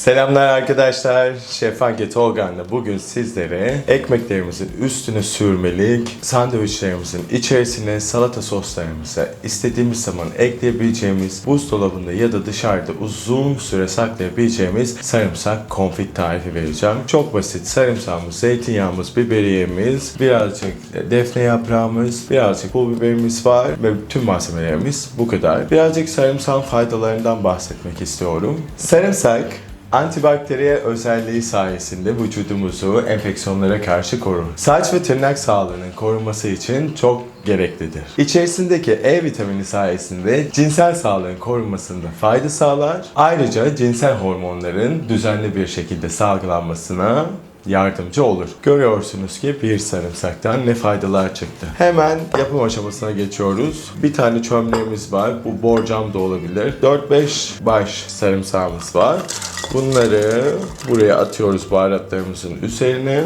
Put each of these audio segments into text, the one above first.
Selamlar arkadaşlar. Şef Anke Tolgan'la bugün sizlere ekmeklerimizin üstüne sürmelik sandviçlerimizin içerisine salata soslarımızı istediğimiz zaman ekleyebileceğimiz buzdolabında ya da dışarıda uzun süre saklayabileceğimiz sarımsak konfit tarifi vereceğim. Çok basit. Sarımsağımız, zeytinyağımız, biberiyemiz, birazcık defne yaprağımız, birazcık pul biberimiz var ve tüm malzemelerimiz bu kadar. Birazcık sarımsağın faydalarından bahsetmek istiyorum. Sarımsak Antibakteriyel özelliği sayesinde vücudumuzu enfeksiyonlara karşı korur. Saç ve tırnak sağlığının korunması için çok gereklidir. İçerisindeki E vitamini sayesinde cinsel sağlığın korunmasında fayda sağlar. Ayrıca cinsel hormonların düzenli bir şekilde salgılanmasına yardımcı olur. Görüyorsunuz ki bir sarımsaktan ne faydalar çıktı. Hemen yapım aşamasına geçiyoruz. Bir tane çömleğimiz var. Bu borcam da olabilir. 4-5 baş sarımsağımız var. Bunları buraya atıyoruz baharatlarımızın üzerine.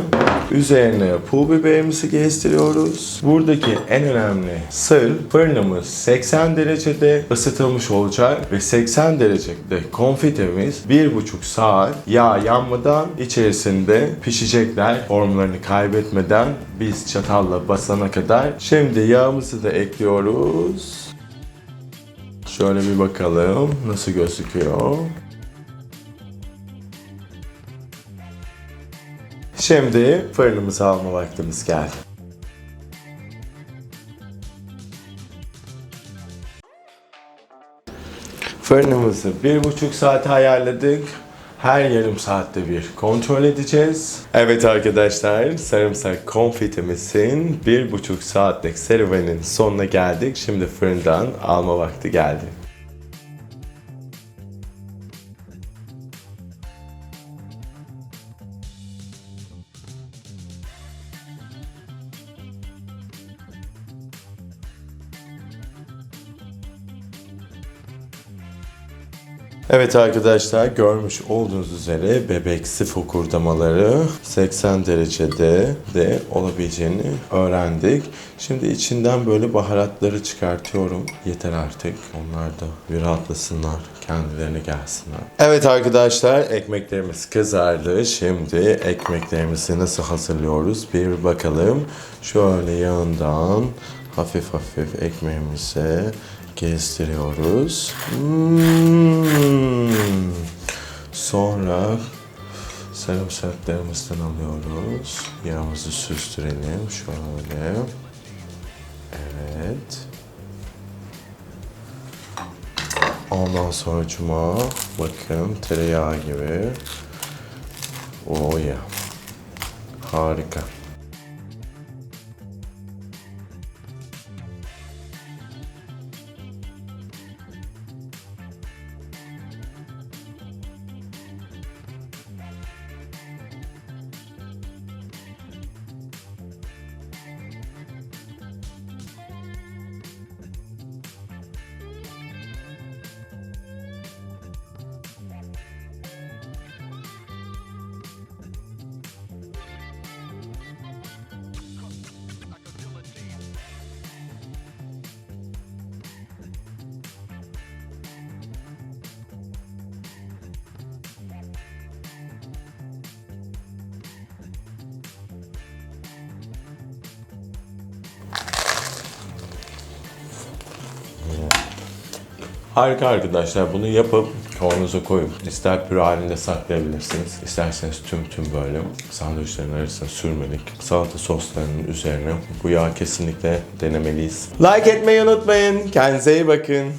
Üzerine pul biberimizi gezdiriyoruz. Buradaki en önemli sır fırınımız 80 derecede ısıtılmış olacak ve 80 derecede konfitemiz 1,5 saat yağ yanmadan içerisinde pişecekler. Formlarını kaybetmeden biz çatalla basana kadar. Şimdi yağımızı da ekliyoruz. Şöyle bir bakalım nasıl gözüküyor. Şimdi fırınımızı alma vaktimiz geldi. Fırınımızı bir buçuk saate ayarladık. Her yarım saatte bir kontrol edeceğiz. Evet arkadaşlar, sarımsak konfitimizin bir buçuk saatlik serüvenin sonuna geldik. Şimdi fırından alma vakti geldi. Evet arkadaşlar görmüş olduğunuz üzere bebeksi fokurdamaları 80 derecede de olabileceğini öğrendik. Şimdi içinden böyle baharatları çıkartıyorum. Yeter artık. Onlar da bir rahatlasınlar. Kendilerine gelsinler. Evet arkadaşlar ekmeklerimiz kızardı. Şimdi ekmeklerimizi nasıl hazırlıyoruz bir bakalım. Şöyle yağından hafif hafif ekmeğimize gezdiriyoruz. Hmm. Sonra sarımsaklarımızdan alıyoruz. Yağımızı süzdürelim şöyle. Evet. Ondan sonra cuma bakın tereyağı gibi. Oh ya. Harika. Harika arkadaşlar. Bunu yapıp kavanoza koyup ister püre halinde saklayabilirsiniz. İsterseniz tüm tüm böyle sandviçlerin arasına sürmelik salata soslarının üzerine bu yağı kesinlikle denemeliyiz. Like etmeyi unutmayın. Kendinize iyi bakın.